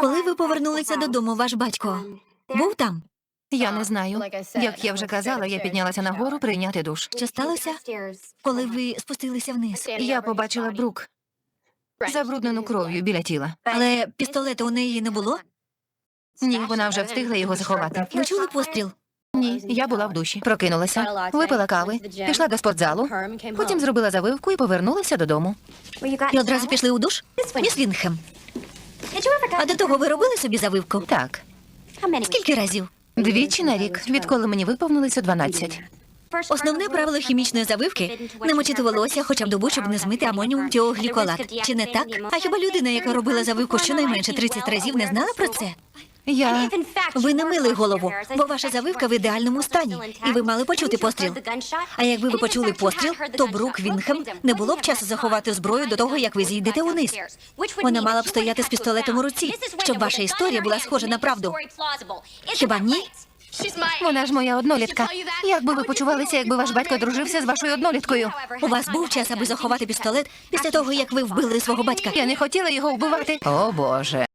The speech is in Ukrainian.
Коли ви повернулися додому, ваш батько був там? Я не знаю. Як я вже казала, я піднялася нагору прийняти душ. Що сталося, коли ви спустилися вниз? Я побачила брук забруднену кров'ю біля тіла. Але пістолета у неї не було? Ні, вона вже встигла його заховати. Ви чули постріл? Ні, я була в душі. Прокинулася, випила кави, пішла до спортзалу, потім зробила завивку і повернулася додому. І одразу пішли у душ? Міс Вінгхем. А до того ви робили собі завивку? Так, Скільки разів? двічі на рік, відколи мені виповнилося 12. Основне правило хімічної завивки не мочити волосся хоча б добу, щоб не змити амоніум тіогліколат. Чи не так? А хіба людина, яка робила завивку щонайменше 30 разів, не знала про це? Я Ви не мили голову, бо ваша завивка в ідеальному стані, і ви мали почути постріл. А якби ви почули постріл, то Брук Вінгхем не було б часу заховати зброю до того, як ви зійдете униз. Вона мала б стояти з пістолетом у руці, щоб ваша історія була схожа на правду. Хіба ні? вона ж моя однолітка. Як би ви почувалися, якби ваш батько дружився з вашою одноліткою? У вас був час, аби заховати пістолет після того, як ви вбили свого батька. Я не хотіла його вбивати. О Боже.